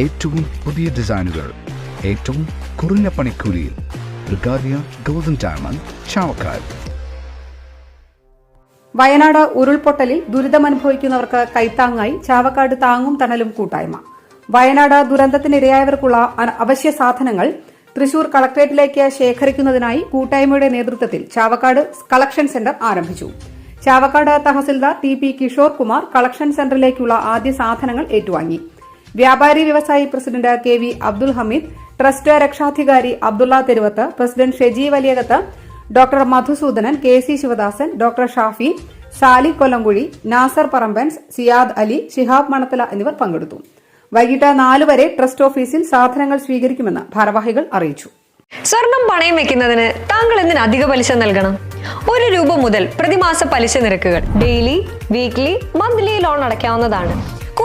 ഏറ്റവും പുതിയ ഡിസൈനുകൾ ഏറ്റവും കുറഞ്ഞ പണിക്കൂലിയിൽ. ബ്രിഗാദിയ ഗോൾഡൻ ഡയമണ്ട് ചാവക്കാട്. വയനാട് ഉരുൾപൊട്ടലിൽ ദുരിതമനുഭവിക്കുന്നവർക്ക് കൈത്താങ്ങായി ചാവക്കാട് താങ്ങും തണലും കൂട്ടായ്മ. വയനാട് ദുരന്തത്തിനിരയായവർക്കുള്ള അവശ്യ സാധനങ്ങൾ തൃശൂർ കളക്ടറേറ്റിലേക്ക് ശേഖരിക്കുന്നതിനായി കൂട്ടായ്മയുടെ നേതൃത്വത്തിൽ ചാവക്കാട് കളക്ഷൻ സെന്റർ ആരംഭിച്ചു. Chavakkad tahsildar T P Kishore Kumar collection സെന്ററിലേക്കുള്ള ആദ്യ സാധനങ്ങൾ ഏറ്റുവാങ്ങി. വ്യാപാരി വ്യവസായി president K V Abdul Hameed trust രക്ഷാധികാരി Abdulla Theruvath president Sheji Valiyakath doctor Madhusoodanan K C Sivadasan doctor Shafi Sali Kollamkuzhi Nasar Parambans Siyad Ali Shihab Manathala എന്നിവർ പങ്കെടുത്തു. വൈകിട്ട് നാലുവരെ trust ഓഫീസിൽ സാധനങ്ങൾ സ്വീകരിക്കുമെന്ന് ഭാരവാഹികൾ അറിയിച്ചു. സ്വർണം പണയം വെക്കുന്നതിന് താങ്കൾ എന്തിന് അധിക പലിശ നൽകണം? ഒരു രൂപ മുതൽ പ്രതിമാസ പലിശ നിരക്കുകൾ ഡെയിലി വീക്ക്ലി മന്ത്ലി ലോൺ അടയ്ക്കാവുന്നതാണ്.